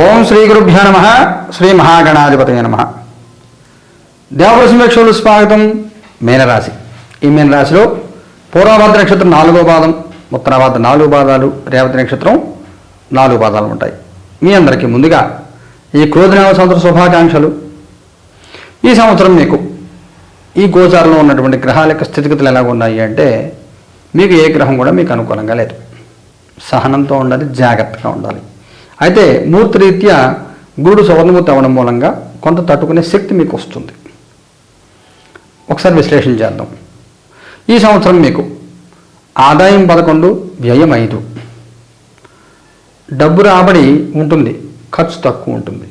ఓం శ్రీ గురుభ్యో నమ శ్రీ మహాగణాధిపతయ నమ. దేవప్రసమేక్షలు స్వాగతం మీనరాశి. ఈ మీనరాశిలో పూర్వభద్ర నక్షత్రం నాలుగో పాదం ఉత్తరాభద్ర నాలుగు పాదాలు రేవతి నక్షత్రం నాలుగు పాదాలు ఉంటాయి. మీ అందరికీ ముందుగా ఈ క్రోధనామ సంవత్సర శుభాకాంక్షలు. ఈ సంవత్సరం మీకు ఈ గోచారంలో ఉన్నటువంటి గ్రహాల యొక్క స్థితిగతులు ఎలాగ ఉన్నాయి అంటే మీకు ఏ గ్రహం కూడా మీకు అనుకూలంగా లేదు. సహనంతో ఉండాలి జాగ్రత్తగా ఉండాలి. అయితే మూర్తిరీత్యా గురుడు సువర్ణమూర్తి అవ్వడం మూలంగా కొంత తట్టుకునే శక్తి మీకు వస్తుంది. ఒకసారి విశ్లేషణ చేద్దాం. ఈ సంవత్సరం మీకు ఆదాయం పదకొండు వ్యయం ఐదు. డబ్బు రాబడి ఉంటుంది ఖర్చు తక్కువ ఉంటుంది.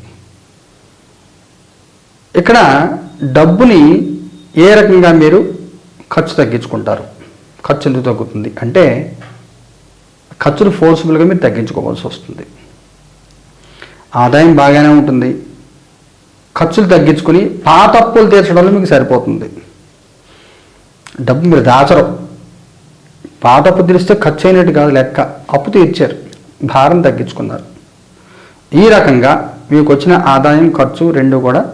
ఇక్కడ డబ్బుని ఏ రకంగా మీరు ఖర్చు తగ్గించుకుంటారు? ఖర్చు ఎందుకు తగ్గుతుంది? అంటే ఖర్చును ఫోర్స్ఫుల్గా మీరు తగ్గించుకోవాల్సి వస్తుంది. ఆదాయం బాగానే ఉంటుంది. ఖర్చులు తగ్గించుకుని పాత అప్పులు తీర్చడంలో మీకు సరిపోతుంది. డబ్బు మీరు దాచరు. పాత అప్పు తీరిస్తే ఖర్చు అయినట్టు కాదు లెక్క. అప్పు తీర్చారు. భారం తగ్గించుకున్నారు. ఈ రకంగా మీకు వచ్చిన ఆదాయం ఖర్చు రెండు కూడా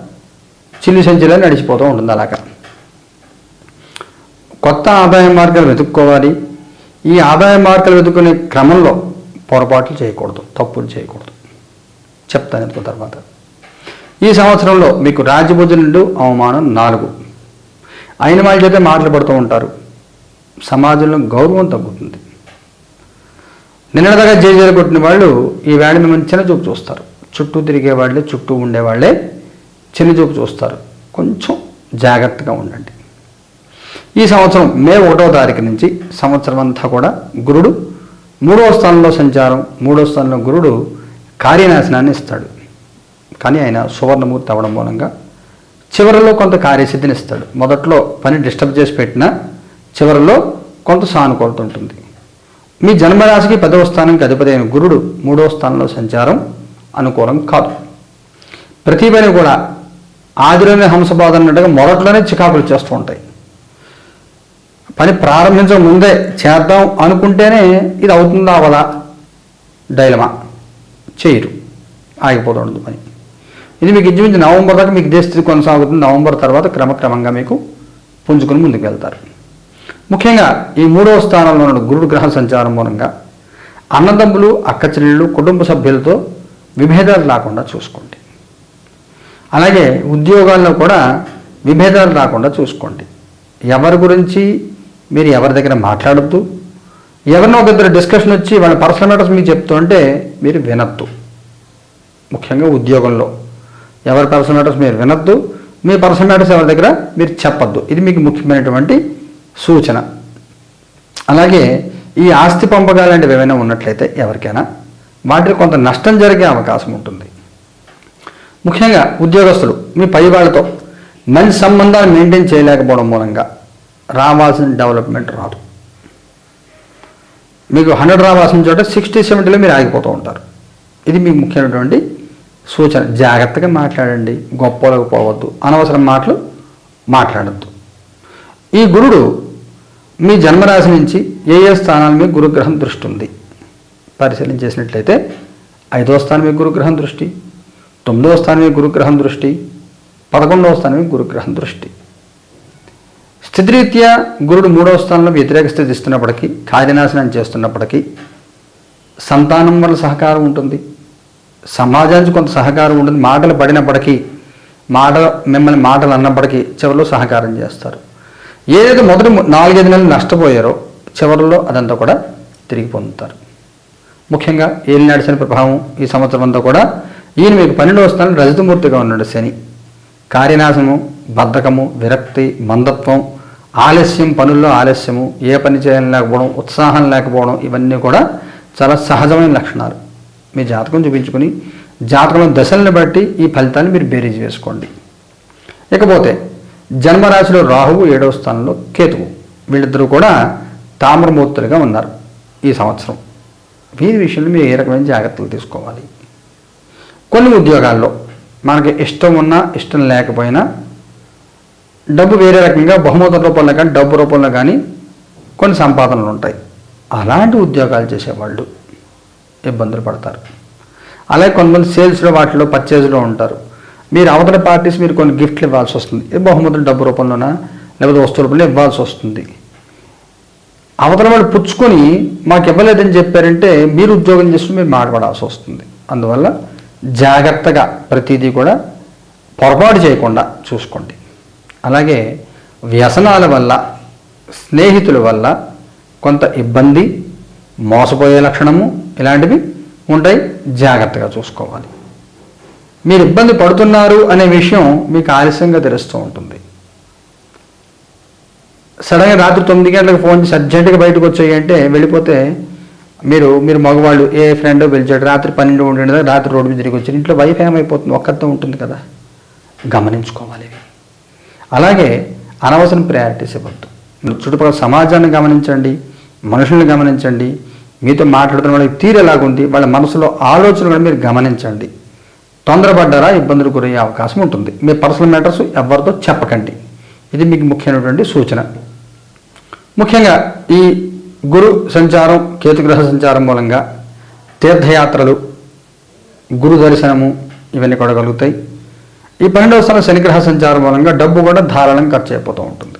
చిల్లి సంచిలో నడిచిపోతూ ఉంటుంది అలాగా. కొత్త ఆదాయ మార్గాలు వెతుక్కోవాలి. ఈ ఆదాయ మార్గాలు వెతుక్కునే క్రమంలో పొరపాట్లు చేయకూడదు తప్పులు చేయకూడదు. చెప్తాను ఎందుకు తర్వాత. ఈ సంవత్సరంలో మీకు రాజభుజనుడు అవమానం నాలుగు. అయిన వాళ్ళ చేత మాట్లాడుతూ ఉంటారు. సమాజంలో గౌరవం తగ్గుతుంది. నిన్నటిదాకా జేజేలు కొట్టిన వాళ్ళు ఈ వేళ మిమ్మల్ని చిన్న చూపు చూస్తారు. చుట్టూ తిరిగే వాళ్ళే చుట్టూ ఉండేవాళ్ళే చిన్న చూపు చూస్తారు. కొంచెం జాగ్రత్తగా ఉండండి. ఈ సంవత్సరం మే ఒకటో తారీఖు నుంచి సంవత్సరం అంతా కూడా గురుడు మూడవ స్థానంలో సంచారం మూడో స్థానంలో గురుడు కార్యనాశనాన్ని ఇస్తాడు. కానీ ఆయన సువర్ణమూర్తి అవ్వడం మూలంగా చివరిలో కొంత కార్యసిద్ధిని ఇస్తాడు. మొదట్లో పని డిస్టర్బ్ చేసి పెట్టినా చివరిలో కొంత సానుకూలత ఉంటుంది. మీ జన్మరాశికి పదవ స్థానానికి అధిపతి అయిన గురుడు మూడవ స్థానంలో సంచారం అనుకూలం కాదు. ప్రతి పని కూడా ఆదిలోనే హంసబాధ అన్నట్టుగా మొదట్లోనే చికాకులు చేస్తూ ఉంటాయి. పని ప్రారంభించక ముందే చేద్దాం అనుకుంటేనే ఇది అవుతుందా అవదా డైలమా? చేయరు. ఆగిపోతుంది పని ఇది మీకు ఇంచుమించు నవంబర్ దాకా మీకు దేశస్థితి కొనసాగుతుంది. నవంబర్ తర్వాత క్రమక్రమంగా మీకు పుంజుకుని ముందుకు వెళ్తారు. ముఖ్యంగా ఈ మూడవ స్థానంలో ఉన్న గురుడు గ్రహ సంచారం మూలంగా అన్నదమ్ములు అక్కచెల్లెళ్ళు కుటుంబ సభ్యులతో విభేదాలు రాకుండా చూసుకోండి. అలాగే ఉద్యోగాల్లో కూడా విభేదాలు రాకుండా చూసుకోండి. ఎవరి గురించి మీరు ఎవరి దగ్గర మాట్లాడద్దు. ఎవరినో ఒక ఇద్దరు డిస్కషన్ వచ్చి వాళ్ళ పర్సనల్ మ్యాటర్స్ మీకు చెప్తూ ఉంటే మీరు వినద్దు. ముఖ్యంగా ఉద్యోగంలో. ఎవరి పర్సనల్ మ్యాటర్స్ మీరు వినొద్దు. మీ పర్సనల్ మ్యాటర్స్ ఎవరి దగ్గర మీరు చెప్పొద్దు. ఇది మీకు ముఖ్యమైనటువంటి సూచన. అలాగే ఈ ఆస్తి పంపకాలు ఏమైనా ఉన్నట్లయితే ఎవరికైనా వాటికి కొంత నష్టం జరిగే అవకాశం ఉంటుంది. ముఖ్యంగా ఉద్యోగస్తులు మీ పై వాళ్ళతో మంచి సంబంధాలు మెయింటైన్ చేయలేకపోవడం మూలంగా రావాల్సిన డెవలప్మెంట్ రాదు. మీకు హండ్రెడ్ రావాల్సిన చోట సిక్స్టీ సెవెంటీలో మీరు ఆగిపోతూ ఉంటారు. ఇది మీకు ముఖ్యమైనటువంటి సూచన. జాగ్రత్తగా మాట్లాడండి. గొప్పలకు పోవద్దు. అనవసరం మాటలు మాట్లాడద్దు. ఈ గురుడు మీ జన్మరాశి నుంచి ఏ ఏ స్థానాల మీద గురుగ్రహం దృష్టి ఉంది? పరిశీలన చేసినట్లయితే ఐదో స్థానం మీద గురుగ్రహం దృష్టి తొమ్మిదవ స్థానం మీద గురుగ్రహం దృష్టి పదకొండవ స్థానం మీద గురుగ్రహం దృష్టి. స్థితిరీత్యా గురుడు మూడవ స్థానంలో వ్యతిరేక స్థితి ఇస్తున్నప్పటికీ కార్యనాశనం చేస్తున్నప్పటికీ సంతానం వల్ల సహకారం ఉంటుంది. సమాజానికి కొంత సహకారం ఉంటుంది. మాటలు పడినప్పటికీ మాట మిమ్మల్ని మాటలు అన్నప్పటికీ చివరిలో సహకారం చేస్తారు. ఏదైతే మొదటి నాలుగైదు నెలలు నష్టపోయారో చివరిలో అదంతా కూడా తిరిగి పొందుతారు. ముఖ్యంగా ఏలి నడిచిన ప్రభావం ఈ సంవత్సరం అంతా కూడా ఈయన మీకు పన్నెండవ స్థానం రజతమూర్తిగా ఉన్నాడు శని. కార్యనాశము బద్ధకము విరక్తి మందత్వం ఆలస్యం పనుల్లో ఆలస్యము ఏ పని చేయాలని లేకపోవడం ఉత్సాహం లేకపోవడం ఇవన్నీ కూడా చాలా సహజమైన లక్షణాలు. మీ జాతకం చూపించుకుని జాతకంలో దశలను బట్టి ఈ ఫలితాన్ని మీరు బేరీజ్ వేసుకోండి. ఇకపోతే జన్మరాశిలో రాహువు ఏడవ స్థానంలో కేతువు. వీళ్ళిద్దరూ కూడా తామ్రమూర్తులుగా ఉన్నారు ఈ సంవత్సరం. వీరి విషయంలో మీరు ఏ రకమైన జాగ్రత్తలు తీసుకోవాలి? కొన్ని ఉద్యోగాల్లో మనకి ఇష్టం ఉన్నా ఇష్టం లేకపోయినా డబ్బు వేరే రకంగా బహుమతుల రూపంలో కానీ డబ్బు రూపంలో కానీ కొన్ని సంపాదనలు ఉంటాయి. అలాంటి ఉద్యోగాలు చేసేవాళ్ళు ఇబ్బందులు పడతారు. అలాగే కొంతమంది సేల్స్లో వాటిలో పర్చేజ్లో ఉంటారు. మీరు అవతల పార్టీస్ మీరు కొన్ని గిఫ్ట్లు ఇవ్వాల్సి వస్తుంది. బహుమతులు డబ్బు రూపంలోనా? లేకపోతే వస్తువు రూపంలో ఇవ్వాల్సి వస్తుంది. అవతల వాళ్ళు పుచ్చుకొని మాకు ఇవ్వలేదని చెప్పారంటే మీరు ఉద్యోగం చేస్తూ మీరు మాట్లాడాల్సి వస్తుంది. అందువల్ల జాగ్రత్తగా ప్రతిదీ కూడా పొరపాటు చేయకుండా చూసుకోండి. అలాగే వ్యసనాల వల్ల స్నేహితుల వల్ల కొంత ఇబ్బంది మోసపోయే లక్షణము ఇలాంటివి ఉంటాయి. జాగ్రత్తగా చూసుకోవాలి. మీరు ఇబ్బంది పడుతున్నారు అనే విషయం మీకు ఆలస్యంగా తెలుస్తూ ఉంటుంది. సడన్గా రాత్రి తొమ్మిది గంటలకు ఫోన్ చేసి అర్జెంటుగా బయటకు వచ్చాయి అంటే వెళ్ళిపోతే మీరు మీరు మగవాళ్ళు ఏ ఫ్రెండ్ పిలిచాడు రాత్రి పన్నెండు ఉండే రాత్రి రోడ్డు మీద తిరిగి వచ్చారు ఇంట్లో వైఫ్ ఏమైపోతుంది? ఒక్కరితో ఉంటుంది కదా. గమనించుకోవాలి. ఇవి అలాగే అనవసరం ప్రయారిటీస్ ఇవ్వద్దు. చుట్టుపక్కల సమాజాన్ని గమనించండి మనుషుల్ని గమనించండి మీతో మాట్లాడుతున్న వాళ్ళకి తీరు ఎలాగుంది వాళ్ళ మనసులో ఆలోచనలు కూడా మీరు గమనించండి. తొందరపడ్డారా ఇబ్బందులు గురయ్యే అవకాశం ఉంటుంది. మీ పర్సనల్ మ్యాటర్స్ ఎవరితో చెప్పకండి. ఇది మీకు ముఖ్యమైనటువంటి సూచన. ముఖ్యంగా ఈ గురు సంచారం కేతుగ్రహ సంచారం మూలంగా తీర్థయాత్రలు గురు దర్శనము ఇవన్నీ కూడా కలుగుతాయి. ఈ పన్నెండవ స్థానం శనిగ్రహ సంచారం మూలంగా డబ్బు కూడా ధారాళం ఖర్చు అయిపోతూ ఉంటుంది.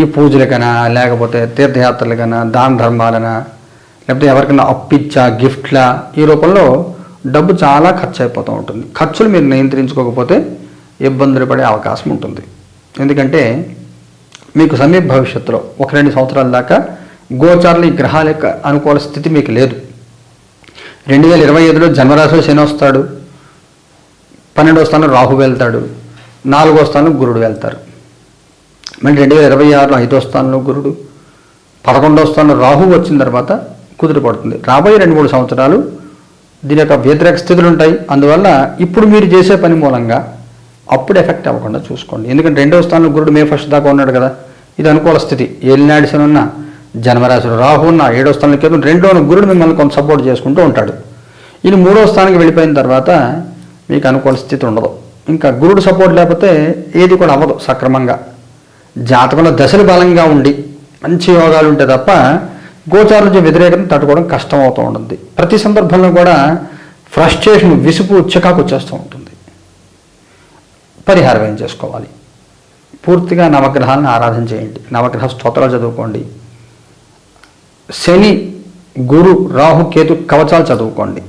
ఈ పూజలకైనా లేకపోతే తీర్థయాత్రలకైనా దాన ధర్మాలనా లేకపోతే ఎవరికైనా అప్పిచ్చా గిఫ్ట్లా ఈ రూపంలో డబ్బు చాలా ఖర్చు అయిపోతూ ఉంటుంది. ఖర్చులు మీరు నియంత్రించుకోకపోతే ఇబ్బందులు పడే అవకాశం ఉంటుంది. ఎందుకంటే మీకు సమీప భవిష్యత్తులో ఒక రెండు సంవత్సరాల దాకా గోచారులు ఈ గ్రహాల యొక్క అనుకూల స్థితి మీకు లేదు. రెండు వేల ఇరవై ఐదులో జన్మరాశిలో శని వస్తాడు. పన్నెండవ స్థానంలో రాహు వెళ్తాడు. నాలుగో స్థానం గురుడు వెళ్తారు. మళ్ళీ రెండు వేల ఇరవై ఆరులో ఐదో స్థానంలో గురుడు. పదకొండవ స్థానంలో రాహు వచ్చిన తర్వాత కుదురు పడుతుంది. రాబోయే రెండు మూడు సంవత్సరాలు దీని యొక్క వ్యతిరేక స్థితులు ఉంటాయి. అందువల్ల ఇప్పుడు మీరు చేసే పని మూలంగా అప్పుడు ఎఫెక్ట్ అవ్వకుండా చూసుకోండి. ఎందుకంటే రెండవ స్థానంలో గురుడు మే ఫస్ట్ దాకా ఉన్నాడు కదా. ఇది అనుకూల స్థితి. ఏలినాడి శని ఉన్న జన్మరాశిలో రాహు ఉన్న ఏడో స్థానంలో కేతు రెండో గురుడు మిమ్మల్ని కొంత సపోర్ట్ చేసుకుంటూ ఉంటాడు. ఈయన మూడో స్థానానికి వెళ్ళిపోయిన తర్వాత మీకు అనుకూల స్థితి ఉండదు. ఇంకా గురుడు సపోర్ట్ లేకపోతే ఏది కూడా అవ్వదు సక్రమంగా. జాతకంలో దశలు బలంగా ఉండి మంచి యోగాలు ఉంటే తప్ప గోచారుల నుంచి తట్టుకోవడం కష్టం అవుతూ ఉంటుంది. ప్రతి సందర్భంలో కూడా ఫ్రస్ట్రేషన్ విసుపు చికాకు వచ్చేస్తూ ఉంటుంది. పరిహారం ఏం చేసుకోవాలి? పూర్తిగా నవగ్రహాలను ఆరాధన చేయండి. నవగ్రహ స్తోత్రాలు చదువుకోండి. శని గురు రాహు కేతు కవచాలు చదువుకోండి.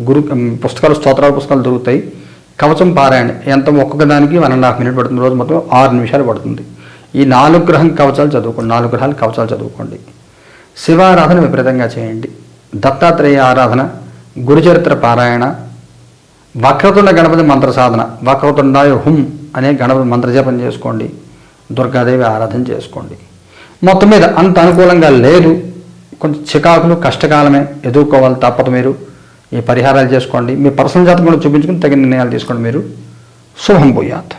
గురు పుస్తకాలు స్తోత్రాల పుస్తకాలు దొరుకుతాయి. కవచం పారాయణ ఎంత ఒక్కొక్క దానికి వన్ అండ్ హాఫ్ మినిట్ పడుతుంది. రోజు మొత్తం ఆరు నిమిషాలు పడుతుంది. ఈ నాలుగు గ్రహం కవచాలు చదువుకోండి. నాలుగు గ్రహాలు కవచాలు చదువుకోండి. శివారాధన విపరీతంగా చేయండి. దత్తాత్రేయ ఆరాధన గురుచరిత్ర పారాయణ వక్రతుండ గణపతి మంత్ర సాధన వక్రతుండాయ హుం అనే గణపతి మంత్రజపం చేసుకోండి. దుర్గాదేవి ఆరాధన చేసుకోండి. మొత్తం మీద అంత అనుకూలంగా లేదు. కొంచెం చికాకులు కష్టకాలమే ఎదుర్కోవాలి తప్పదు మీరు. ఈ పరిహారాలు చేసుకోండి. మీ పర్సనల్ జాతకం కూడా చూపించుకుని తగిన నిర్ణయాలు తీసుకోండి మీరు. శుభం పోయాత్